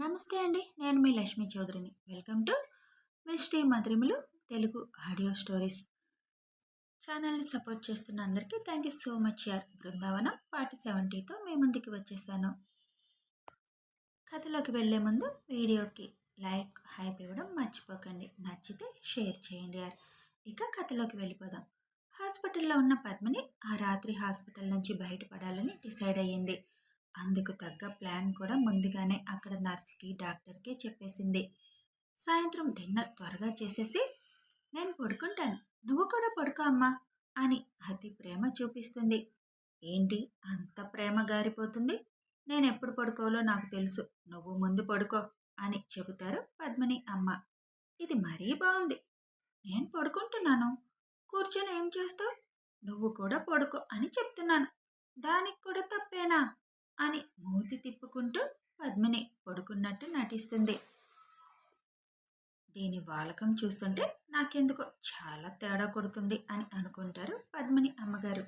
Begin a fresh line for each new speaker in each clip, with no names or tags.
నమస్తే అండి నేను మీ లక్ష్మీ చౌదరిని. వెల్కమ్ టు మిస్టీ మధురిములు తెలుగు ఆడియో స్టోరీస్. ఛానల్ని సపోర్ట్ చేస్తున్న అందరికీ థ్యాంక్ యూ సో మచ్ యార్. బృందావనం పార్ట్ సెవెంటీతో మీ ముందుకి వచ్చేసాను. కథలోకి వెళ్ళే ముందు వీడియోకి లైక్ హైప్ ఇవ్వడం మర్చిపోకండి. నచ్చితే షేర్ చేయండి యార్. ఇక కథలోకి వెళ్ళిపోదాం. హాస్పిటల్లో ఉన్న పద్మిని ఆ రాత్రి హాస్పిటల్ నుంచి బయటపడాలని డిసైడ్ అయ్యింది. అందుకు తగ్గ ప్లాన్ కూడా ముందుగానే అక్కడ నర్స్కి డాక్టర్కి చెప్పేసింది. సాయంత్రం డిన్నర్ త్వరగా చేసేసి నేను పడుకుంటాను. నువ్వు కూడా పడుకో అమ్మా అని అతి ప్రేమ చూపిస్తుంది. ఏంటి? అంత ప్రేమ గారిపోతుంది? నేను ఎప్పుడు పడుకోవాలో నాకు తెలుసు. నువ్వు ముందు పడుకో అని చెబుతారు పద్మిని అమ్మ. ఇది మరీ బాగుంది నేను పడుకుంటున్నాను. కూర్చొని ఏం చేస్తావు? నువ్వు కూడా పడుకో అని చెప్తున్నాను. దానికి కూడా తప్పేనా? అని మూతి తిప్పుకుంటూ పద్మిని పడుకున్నట్టు నటిస్తుంది. దీని వాలకం చూస్తుంటే నాకెందుకో చాలా తేడా కొడుతుంది అని అనుకుంటారు పద్మిని అమ్మగారు.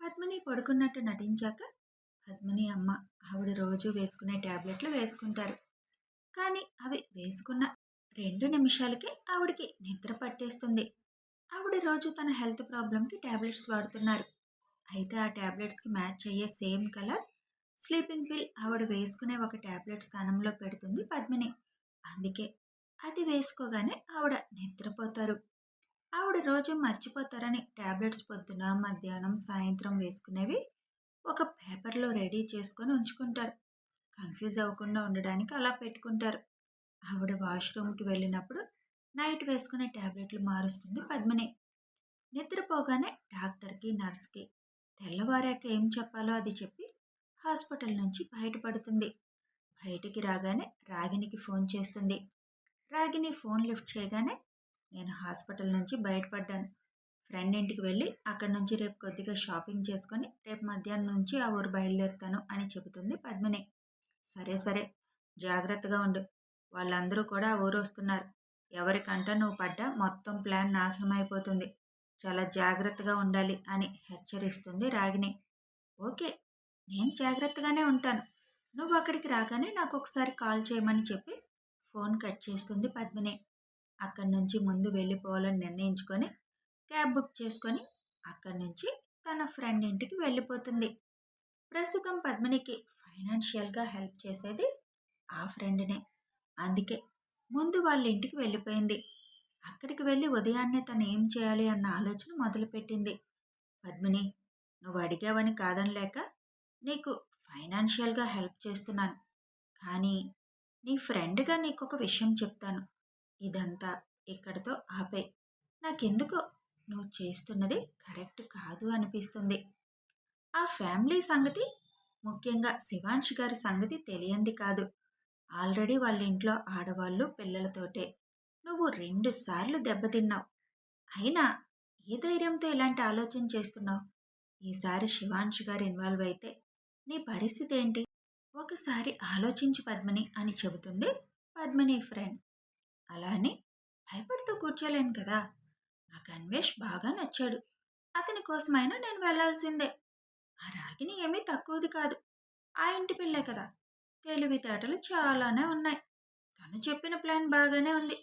పద్మిని పడుకున్నట్టు నటించాక పద్మిని అమ్మ ఆవిడ రోజు వేసుకునే ట్యాబ్లెట్లు వేసుకుంటారు. కానీ అవి వేసుకున్న రెండు నిమిషాలకి ఆవిడకి నిద్ర పట్టేస్తుంది. ఆవిడ రోజు తన హెల్త్ ప్రాబ్లంకి ట్యాబ్లెట్స్ వాడుతున్నారు. అయితే ఆ ట్యాబ్లెట్స్కి మ్యాచ్ అయ్యే సేమ్ కలర్ స్లీపింగ్ పిల్ ఆవిడ వేసుకునే ఒక ట్యాబ్లెట్ స్థానంలో పెడుతుంది పద్మిని. అందుకే అది వేసుకోగానే ఆవిడ నిద్రపోతారు. ఆవిడ రోజు మర్చిపోతారని ట్యాబ్లెట్స్ పొద్దున మధ్యాహ్నం సాయంత్రం వేసుకునేవి ఒక పేపర్లో రెడీ చేసుకొని ఉంచుకుంటారు. కన్ఫ్యూజ్ అవ్వకుండా ఉండడానికి అలా పెట్టుకుంటారు. ఆవిడ వాష్రూమ్కి వెళ్ళినప్పుడు నైట్ వేసుకునే ట్యాబ్లెట్లు మారుస్తుంది పద్మిని. నిద్రపోగానే డాక్టర్కి నర్స్కి తెల్లవారాక ఏం చెప్పాలో అది చెప్పి హాస్పిటల్ నుంచి బయటపడుతుంది. బయటికి రాగానే రాగినికి ఫోన్ చేస్తుంది. రాగిని ఫోన్ లిఫ్ట్ చేయగానే నేను హాస్పిటల్ నుంచి బయటపడ్డాను. ఫ్రెండ్ ఇంటికి వెళ్ళి అక్కడి నుంచి రేపు కొద్దిగా షాపింగ్ చేసుకొని రేపు మధ్యాహ్నం నుంచి ఆ ఊరు బయలుదేరుతాను అని చెబుతుంది పద్మిని. సరే సరే జాగ్రత్తగా ఉండు. వాళ్ళందరూ కూడా ఆ ఊరు వస్తున్నారు. ఎవరికంట నువ్వు పడ్డా మొత్తం ప్లాన్ నాశనం అయిపోతుంది. చాలా జాగ్రత్తగా ఉండాలి అని హెచ్చరిస్తుంది రాగిని ఓకే నేను జాగ్రత్తగానే ఉంటాను. నువ్వు అక్కడికి రాగానే నాకు ఒకసారి కాల్ చేయమని చెప్పి ఫోన్ కట్ చేస్తుంది పద్మిని. అక్కడి నుంచి ముందు వెళ్ళిపోవాలని నిర్ణయించుకొని క్యాబ్ బుక్ చేసుకొని అక్కడి నుంచి తన ఫ్రెండ్ ఇంటికి వెళ్ళిపోతుంది. ప్రస్తుతం పద్మినికి ఫైనాన్షియల్గా హెల్ప్ చేసేది ఆ ఫ్రెండ్నే. అందుకే ముందు వాళ్ళ ఇంటికి వెళ్ళిపోయింది. అక్కడికి వెళ్ళి ఉదయాన్నే తను ఏం చేయాలి అన్న ఆలోచన మొదలుపెట్టింది. పద్మిని నువ్వు అడిగావని కాదనలేక నీకు ఫైనాన్షియల్గా హెల్ప్ చేస్తున్నాను. కానీ నీ ఫ్రెండ్గా నీకు ఒక విషయం చెప్తాను. ఇదంతా ఇక్కడితో ఆపే. నాకెందుకో నువ్వు చేస్తున్నది కరెక్ట్ కాదు అనిపిస్తుంది. ఆ ఫ్యామిలీ సంగతి ముఖ్యంగా శివాంష్ గారి సంగతి తెలియంది కాదు. ఆల్రెడీ వాళ్ళ ఇంట్లో ఆడవాళ్ళు పిల్లలతోటే. నువ్వు రెండు సార్లు దెబ్బతిన్నావు అయినా ఏ ధైర్యంతో ఇలాంటి ఆలోచన చేస్తున్నావు? ఈసారి శివాంష్ గారు ఇన్వాల్వ్ అయితే నీ పరిస్థితి ఏంటి? ఒకసారి ఆలోచించు పద్మిని అని చెబుతుంది పద్మిని ఫ్రెండ్. అలా అని భయపడుతూ కూర్చోలేను కదా? నాకు అన్వేష్ బాగా నచ్చాడు. అతని కోసమైనా నేను వెళ్ళాల్సిందే ఆ రాగిని ఏమీ తక్కువది కాదు. ఆ ఇంటి పిల్లే కదా? తెలివితేటలు చాలానే ఉన్నాయి. తను చెప్పిన ప్లాన్ బాగానే ఉంది.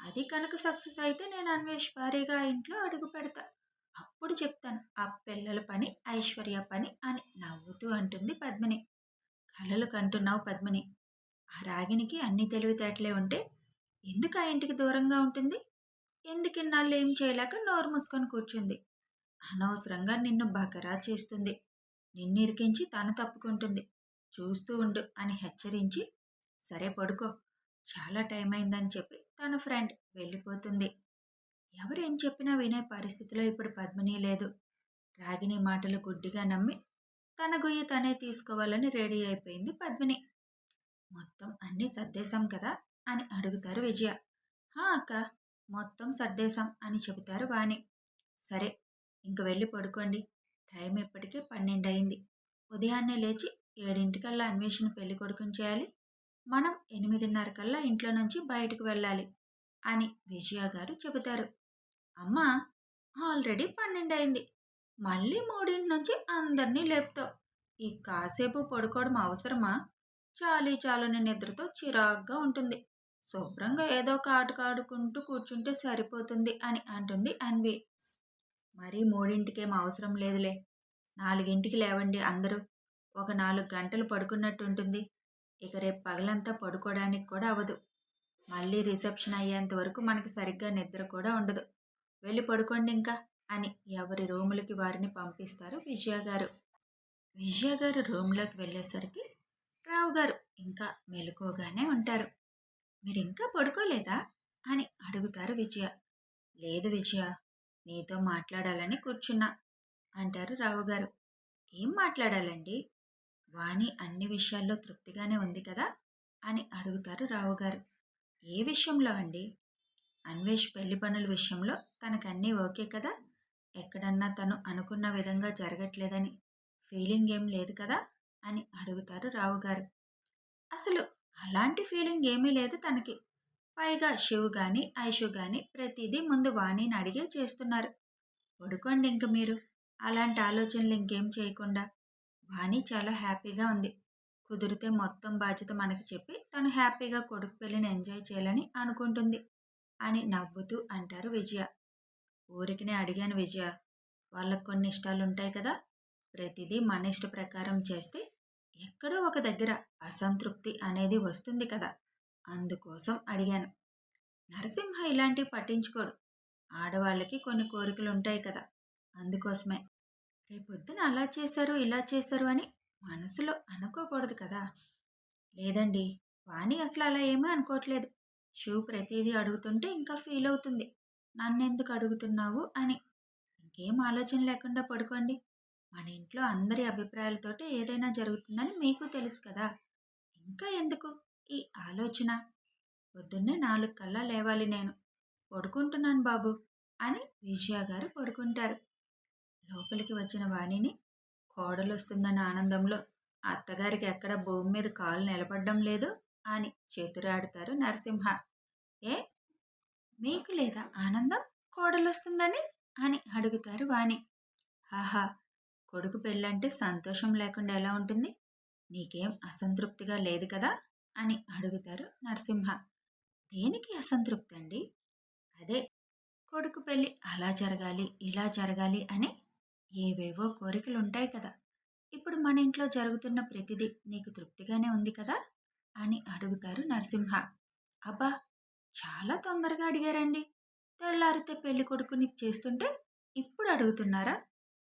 అది కనుక సక్సెస్ అయితే నేను అన్వేష్ భారీగా ఆ ఇంట్లో అడుగు పెడతా. అప్పుడు చెప్తాను ఆ పిల్లల పని ఐశ్వర్య పని అని నవ్వుతూ అంటుంది పద్మిని. కలలు కంటున్నావు పద్మిని. ఆ రాగినికి అన్ని తెలివితేటలే ఉంటే ఎందుకు ఆ ఇంటికి దూరంగా ఉంటుంది? ఎందుకు ఇన్నాళ్ళు ఏం చేయలేక నోరు మూసుకొని కూర్చుంది? అనవసరంగా నిన్ను బకరా చేస్తుంది. నిన్ను ఇరికించి తను తప్పుకుంటుంది. చూస్తూ ఉండు అని హెచ్చరించి సరే పడుకో. చాలా టైం అయిందని చెప్పి తన ఫ్రెండ్ వెళ్ళిపోతుంది. ఎవరేం చెప్పినా వినే పరిస్థితిలో ఇప్పుడు పద్మిని లేదు. రాగిని మాటలు గుడ్డిగా నమ్మి తన గొయ్యి తనే తీసుకోవాలని రెడీ అయిపోయింది పద్మిని. మొత్తం అన్నీ సర్దేశాం కదా? అని అడుగుతారు విజయ. హా అక్క మొత్తం సర్దేశాం అని చెబుతారు వాణి. సరే ఇంక వెళ్ళి పడుకోండి. టైం ఇప్పటికే పన్నెండు అయింది ఉదయాన్నే లేచి ఏడింటికల్లా అన్వేషణ పెళ్ళి కొడుకుని చేయాలి. మనం ఎనిమిదిన్నర కల్లా ఇంట్లో నుంచి బయటకు వెళ్ళాలి అని విజయ గారు చెబుతారు. అమ్మా ఆల్రెడీ పన్నెండు అయింది మళ్ళీ మూడింటి నుంచి అందరినీ లేపుతావు. ఈ కాసేపు పడుకోవడం అవసరమా? చాలీ చాలని నిద్రతో చిరాగ్గా ఉంటుంది. శుభ్రంగా ఏదో ఒక ఆట ఆడుకుంటూ కూర్చుంటే సరిపోతుంది అని అంటుంది అన్వి. మరీ మూడింటికేం అవసరం లేదులే. నాలుగింటికి లేవండి అందరూ. ఒక నాలుగు గంటలు పడుకున్నట్టు ఉంటుంది ఇక రేపు పగలంతా పడుకోవడానికి కూడా అవ్వదు. మళ్ళీ రిసెప్షన్ అయ్యేంత వరకు మనకి సరిగ్గా నిద్ర కూడా ఉండదు. వెళ్ళి పడుకోండి ఇంకా అని ఎవరి రూములకి వారిని పంపిస్తారు విజయ గారు. విజయ గారు రూమ్లోకి వెళ్ళేసరికి రావు గారు ఇంకా మెలకువగానే ఉంటారు. మీరు ఇంకా పడుకోలేదా? అని అడుగుతారు విజయ. లేదు విజయ నీతో మాట్లాడాలని కూర్చున్నా అంటారు రావు గారు. ఏం మాట్లాడాలండి? వాణి అన్ని విషయాల్లో తృప్తిగానే ఉంది కదా అని అడుగుతారు రావు గారు. ఏ విషయంలో అండి? అన్వేష్ పెళ్ళి పనుల విషయంలో తనకన్నీ ఓకే కదా? ఎక్కడన్నా తను అనుకున్న విధంగా జరగట్లేదని ఫీలింగ్ ఏం లేదు కదా? అని అడుగుతారు రావు గారు అసలు అలాంటి ఫీలింగ్ ఏమీ లేదు తనకి. పైగా శివ్ కానీ ఐషు కానీ ప్రతిదీ ముందు వాణిని అడిగే చేస్తున్నారు. పడుకోండి ఇంక మీరు. అలాంటి ఆలోచనలు ఇంకేం చేయకుండా. వాణి చాలా హ్యాపీగా ఉంది. కుదిరితే మొత్తం బాధ్యత మనకి చెప్పి తను హ్యాపీగా కొడుకు పెళ్ళిని ఎంజాయ్ చేయాలని అనుకుంటుంది. అని నవ్వుతూ అంటారు విజయ. ఊరికినే అడిగాను విజయ వాళ్ళకు కొన్ని ఇష్టాలు ఉంటాయి కదా ప్రతిదీ మన ఇష్ట ప్రకారం చేస్తే ఎక్కడో ఒక దగ్గర అసంతృప్తి అనేది వస్తుంది కదా అందుకోసం అడిగాను. నరసింహ ఇలాంటివి పట్టించుకోడు ఆడవాళ్ళకి కొన్ని కోరికలు ఉంటాయి కదా అందుకోసమే. రేపొద్దున అలా చేశారు ఇలా చేశారు అని మనసులో అనుకోకూడదు కదా. లేదండి వాణి అసలు అలా ఏమీ అనుకోవట్లేదు. షూ ప్రతిదీ అడుగుతుంటే ఇంకా ఫీల్ అవుతుంది నన్నెందుకు అడుగుతున్నావు అని. ఇంకేం ఆలోచన లేకుండా పడుకోండి. మన ఇంట్లో అందరి అభిప్రాయాలతోటి ఏదైనా జరుగుతుందని మీకు తెలుసు కదా. ఇంకా ఎందుకు? ఈ ఆలోచన. పొద్దున్నే నాలుగు కల్లా లేవాలి నేను. పడుకుంటున్నాను బాబు అని విజయ గారు పడుకుంటారు. లోపలికి వచ్చిన వాణిని కోడలు వస్తుందన్న ఆనందంలో అత్తగారికి ఎక్కడ భూమి మీద కాలు నిలబడడం లేదు అని చేతురాడుతారు నరసింహ. ఏ మీకు లేదా? ఆనందం? కోడలు వస్తుందని అని అడుగుతారు వాణి. ఆహా కొడుకు పెళ్ళంటే సంతోషం లేకుండా ఎలా ఉంటుంది? నీకేం అసంతృప్తిగా లేదు కదా? అని అడుగుతారు నరసింహ. దేనికి అసంతృప్తి అండి అదే కొడుకు పెళ్ళి అలా జరగాలి ఇలా జరగాలి అని ఏవేవో కోరికలు ఉంటాయి కదా. ఇప్పుడు మన ఇంట్లో జరుగుతున్న ప్రతిదీ నీకు తృప్తిగానే ఉంది కదా? అని అడుగుతారు నరసింహ. అబ్బా! చాలా తొందరగా అడిగారండి. తెల్లారితే పెళ్ళి కొడుకుని చేస్తుంటే ఇప్పుడు అడుగుతున్నారా?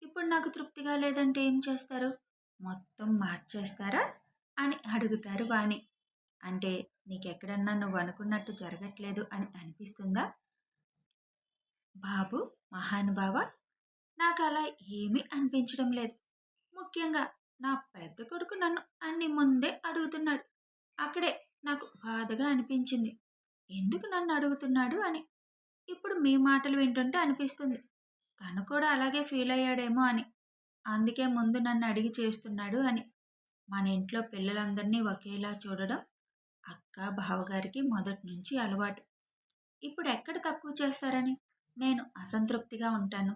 ఇప్పుడు నాకు తృప్తిగా లేదంటే ఏం చేస్తారు? మొత్తం మార్చేస్తారా? అని అడుగుతారు వాణి. అంటే నీకెక్కడన్నా నువ్వు అనుకున్నట్టు జరగట్లేదు అని అనిపిస్తుందా? బాబు మహానుభావ నాకు అలా ఏమీ అనిపించడం లేదు. ముఖ్యంగా నా పెద్ద కొడుకు నన్ను అన్ని ముందే అడుగుతున్నాడు. అక్కడే నాకు బాధగా అనిపించింది. ఎందుకు నన్ను అడుగుతున్నాడు? అని. ఇప్పుడు మీ మాటలు వింటుంటే అనిపిస్తుంది. తను కూడా అలాగే ఫీల్ అయ్యాడేమో అని. అందుకే ముందు నన్ను అడిగి చేస్తున్నాడు అని. మన ఇంట్లో పిల్లలందరినీ ఒకేలా చూడడం అక్క బావగారికి మొదటి నుంచి అలవాటు. ఇప్పుడు ఎక్కడ తక్కువ చేస్తారని? నేను అసంతృప్తిగా ఉంటాను.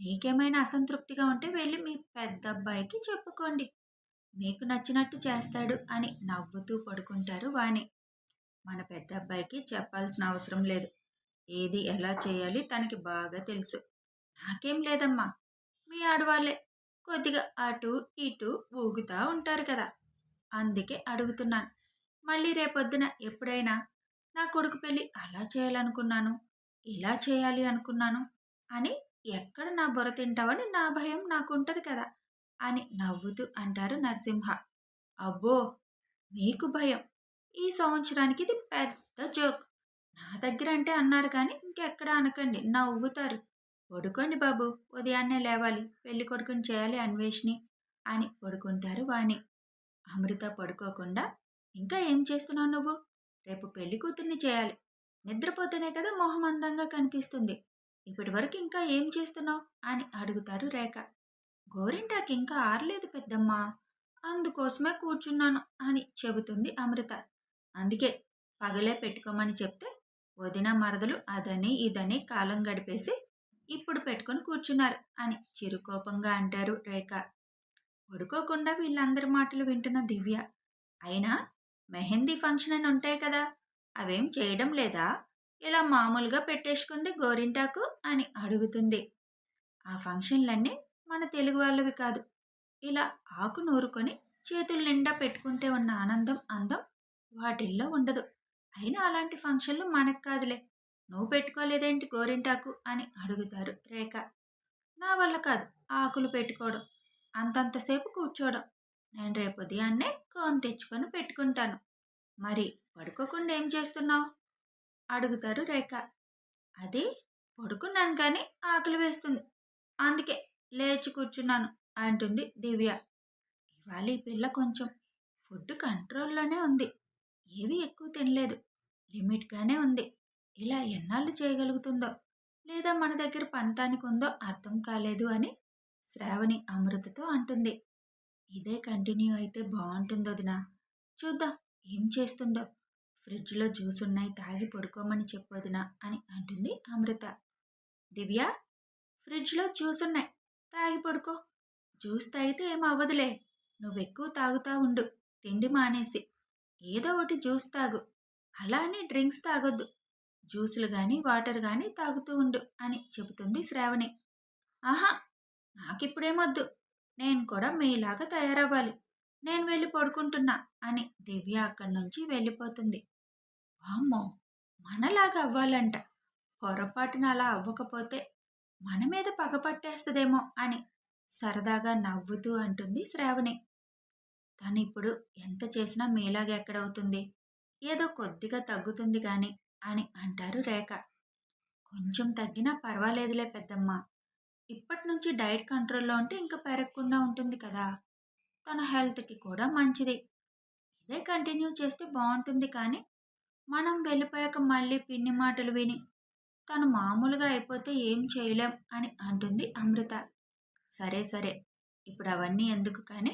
మీకేమైనా అసంతృప్తిగా ఉంటే వెళ్ళి మీ పెద్ద అబ్బాయికి చెప్పుకోండి. మీకు నచ్చినట్టు చేస్తాడు అని నవ్వుతూ పడుకుంటారు వాణి. మన పెద్ద అబ్బాయికి చెప్పాల్సిన అవసరం లేదు. ఏది ఎలా చేయాలి తనకి బాగా తెలుసు. నాకేం లేదమ్మా. మీ ఆడవాళ్ళే. కొద్దిగా అటు ఇటు ఊగుతూ ఉంటారు కదా. అందుకే అడుగుతున్నాను. మళ్ళీ రేపొద్దున ఎప్పుడైనా నా కొడుకు పెళ్ళి అలా చేయాలనుకున్నాను. ఇలా చేయాలి అనుకున్నాను. అని ఎక్కడ నా బుర్ర తింటావని నా భయం నాకుంటది కదా. అని నవ్వుతూ అంటారు నరసింహ. అబ్బో! మీకు భయం. ఈ సంవత్సరానికి ఇది పెద్ద జోక్. నా దగ్గర అంటే అన్నారు కానీ ఇంకెక్కడ అనకండి. నవ్వుతారు. పడుకోండి బాబు ఉదయాన్నే లేవాలి. పెళ్ళి కొడుకుని చేయాలి అన్వేషిని అని పడుకుంటారు వాణి. అమృత పడుకోకుండా ఇంకా ఏం చేస్తున్నావు నువ్వు? రేపు పెళ్ళి కూతుర్ని చేయాలి. నిద్రపోతేనే కదా మొహం అందంగా కనిపిస్తుంది. ఇప్పటి వరకు ఇంకా ఏం చేస్తున్నావు? అని అడుగుతారు రేఖ. గోరింటాకి ఇంకా ఆరలేదు పెద్దమ్మా. అందుకోసమే కూర్చున్నాను అని చెబుతుంది అమృత. అందుకే పగలే పెట్టుకోమని చెప్తే వదిన మరదలు అదని ఇదని కాలం గడిపేసి ఇప్పుడు పెట్టుకొని కూర్చున్నారు అని చిరుకోపంగా అంటారు రేఖ. పడుకోకుండా వీళ్ళందరి మాటలు వింటున్న దివ్య. అయినా మెహందీ ఫంక్షన్ అని ఉంటాయి కదా అవేం చేయడం లేదా? ఇలా మామూలుగా పెట్టేసుకుంది గోరింటాకు అని అడుగుతుంది. ఆ ఫంక్షన్లన్నీ మన తెలుగు వాళ్ళవి కాదు. ఇలా ఆకు నూరుకొని చేతుల నిండా పెట్టుకుంటే ఉన్న ఆనందం అందం వాటిల్లో ఉండదు. అయినా అలాంటి ఫంక్షన్లు మనకు కాదులే. నువ్వు పెట్టుకోలేదేంటి గోరింటాకు అని అడుగుతారు రేఖ. నా వల్ల కాదు ఆకులు పెట్టుకోవడం. అంతంతసేపు కూర్చోవడం. నేను రేపు ఉదయాన్నే కోన్ తెచ్చుకొని పెట్టుకుంటాను. మరి పడుకోకుండా ఏం చేస్తున్నావు? అడుగుతారు రేఖ. అది పడుకున్నాను కానీ ఆకలి వేస్తుంది. అందుకే లేచి కూర్చున్నాను అంటుంది దివ్య. ఇవాళ ఈ పిల్ల కొంచెం ఫుడ్ కంట్రోల్లోనే ఉంది. ఏవి ఎక్కువ తినలేదు. లిమిట్గానే ఉంది. ఇలా ఎన్నాళ్ళు చేయగలుగుతుందో? లేదా మన దగ్గర పంతానికి ఉందో అర్థం కాలేదు అని శ్రావణి అమృతతో అంటుంది. ఇదే కంటిన్యూ అయితే బాగుంటుందో వదినా. చూద్దాం ఏం చేస్తుందో. ఫ్రిడ్జ్లో జ్యూస్ ఉన్నాయి తాగి పడుకోమని చెప్పొదినా అని అంటుంది అమృత. దివ్య ఫ్రిడ్జ్లో జ్యూస్ ఉన్నాయి. తాగి పడుకో. జ్యూస్ తాగితే ఏం అవ్వదులే తాగుతా ఉండు. తిండి మానేసి. ఏదో ఒకటి జ్యూస్ తాగు. అలానే డ్రింక్స్ తాగొద్దు. జ్యూసులు కానీ వాటర్ కానీ తాగుతూ ఉండు అని చెబుతుంది శ్రావణి. ఆహా! నాకిప్పుడేమొద్దు. నేను కూడా మీలాగా తయారవ్వాలి. నేను వెళ్ళి పడుకుంటున్నా అని దివ్య అక్కడి నుంచి వెళ్ళిపోతుంది. వామ్మో! మనలాగా అవ్వాలంట. పొరపాటున అలా అవ్వకపోతే మన మీద పగపట్టేస్తుందేమో అని సరదాగా నవ్వుతూ అంటుంది శ్రావణి. తను ఇప్పుడు ఎంత చేసినా మీలాగా ఎక్కడవుతుంది. ఏదో కొద్దిగా తగ్గుతుంది కానీ అని అంటారు రేఖ. కొంచెం తగ్గినా పర్వాలేదులే పెద్దమ్మ. ఇప్పటి నుంచి డైట్ కంట్రోల్లో ఉంటే ఇంకా పెరగకుండా ఉంటుంది కదా. తన హెల్త్కి కూడా మంచిది. ఇదే కంటిన్యూ చేస్తే బాగుంటుంది కానీ మనం వెళ్ళిపోయాక మళ్ళీ పిన్ని మాటలు విని తను మామూలుగా అయిపోతే ఏం చేయలేం అని అంటుంది అమృత. సరే సరే. ఇప్పుడు అవన్నీ ఎందుకు కానీ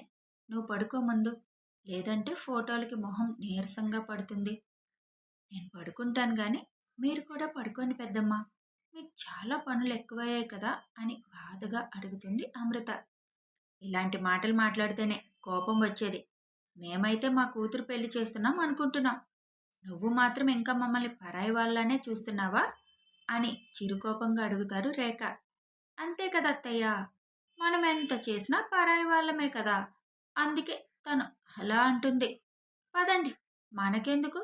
నువ్వు పడుకో ముందు. లేదంటే ఫోటోలకి మొహం నీరసంగా పడుతుంది. నేను పడుకుంటాను కానీ మీరు కూడా పడుకోండి పెద్దమ్మ. మీకు చాలా పనులు ఎక్కువయ్యాయి కదా అని బాధగా అడుగుతుంది అమృత. ఇలాంటి మాటలు మాట్లాడితేనే కోపం వచ్చేది. మేమైతే మా కూతురు పెళ్ళి చేస్తున్నాం అనుకుంటున్నాం. నువ్వు మాత్రం ఇంకా మమ్మల్ని పరాయి వాళ్ళనే చూస్తున్నావా? అని చిరుకోపంగా అడుగుతారు రేఖ. అంతే కదా అత్తయ్య? మనం ఎంత చేసినా పరాయి వాళ్ళమే కదా? అందుకే తను అలా అంటుంది. పదండి మనకెందుకు?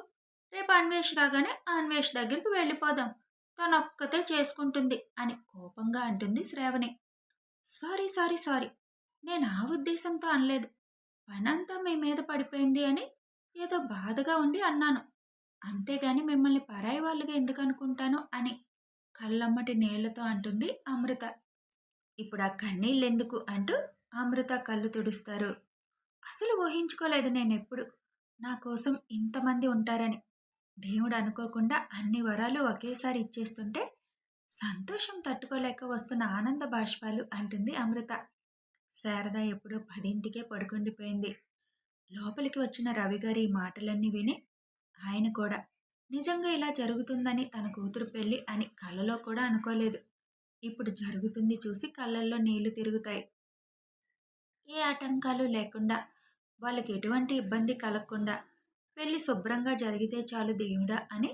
రేపు అన్వేష్ రాగానే అన్వేష్ దగ్గరికి వెళ్ళిపోదాం. తనొక్కతే చేసుకుంటుంది అని కోపంగా అంటుంది శ్రావణి. Sorry sorry sorry. నేను ఆ ఉద్దేశంతో అనలేదు. పనంతా మీ మీద పడిపోయింది అని ఏదో బాధగా ఉండి అన్నాను. అంతేగాని మిమ్మల్ని పరాయి వాళ్ళుగా ఎందుకు అనుకుంటాను అని కళ్ళమ్మటి నీళ్ళతో అంటుంది అమృత. ఇప్పుడు ఆ కన్నీళ్ళెందుకు అంటూ అమృత కళ్ళు తుడుస్తారు. అసలు ఊహించుకోలేదు నేను ఎప్పుడు నా కోసం ఇంతమంది ఉంటారని. దేవుడు అనుకోకుండా అన్ని వరాలు ఒకేసారి ఇచ్చేస్తుంటే సంతోషం తట్టుకోలేక వస్తున్న ఆనంద బాష్పాలు అంటుంది అమృత. శారద ఎప్పుడో పదింటికే పడుకుండిపోయింది. లోపలికి వచ్చిన రవిగారి ఈ మాటలన్నీ విని ఆయన కూడా నిజంగా ఇలా జరుగుతుందని తన కూతురు పెళ్ళి అని కళ్ళలో కూడా అనుకోలేదు. ఇప్పుడు జరుగుతుంది చూసి కళ్ళల్లో నీళ్ళు తిరుగుతాయి. ఏ ఆటంకాలు లేకుండా వాళ్ళకి ఎటువంటి ఇబ్బంది కలగకుండా పెళ్ళి శుభ్రంగా జరిగితే చాలు దేవుడా అని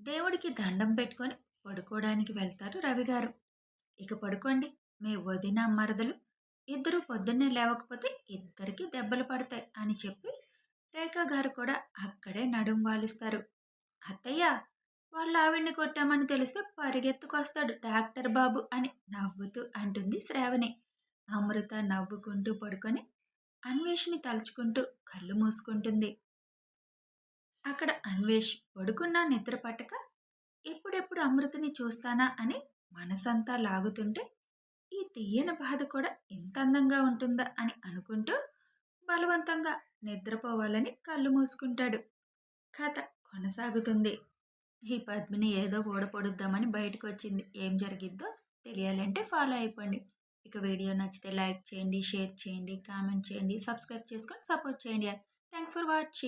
దేవుడికి దండం పెట్టుకొని పడుకోవడానికి వెళ్తారు రవిగారు ఇక పడుకోండి మీ వదిన మరదలు ఇద్దరు పొద్దున్నే లేవకపోతే ఇద్దరికి దెబ్బలు పడతాయి అని చెప్పి రేఖ గారు కూడా అక్కడే నడుం వాలుస్తారు. అత్తయ్య వాళ్ళు ఆవిడ్ని కొట్టామని తెలిస్తే పరిగెత్తుకొస్తాడు డాక్టర్ బాబు అని నవ్వుతూ అంటుంది శ్రావణి. అమృత నవ్వుకుంటూ పడుకొని అన్వేషిని తలుచుకుంటూ కళ్ళు మూసుకుంటుంది. అక్కడ అన్వేష్ పడుకున్నా నిద్ర పట్టక ఎప్పుడెప్పుడు అమృతని చూస్తానా అని మనసంతా లాగుతుంటే ఈ తీయని బాధ కూడా ఎంత అందంగా ఉంటుందా అని అనుకుంటూ బలవంతంగా నిద్రపోవాలని కళ్ళు మూసుకుంటాడు. కథ కొనసాగుతుంది. ఈ పద్మిని ఏదో ఓడపొడుద్దామని బయటకు వచ్చింది ఏం జరిగిద్దో తెలియాలంటే ఫాలో అయిపోండి. ఇక వీడియో నచ్చితే లైక్ చేయండి షేర్ చేయండి కామెంట్ చేయండి సబ్స్క్రైబ్ చేసుకొని సపోర్ట్ చేయండి. Thanks for watching.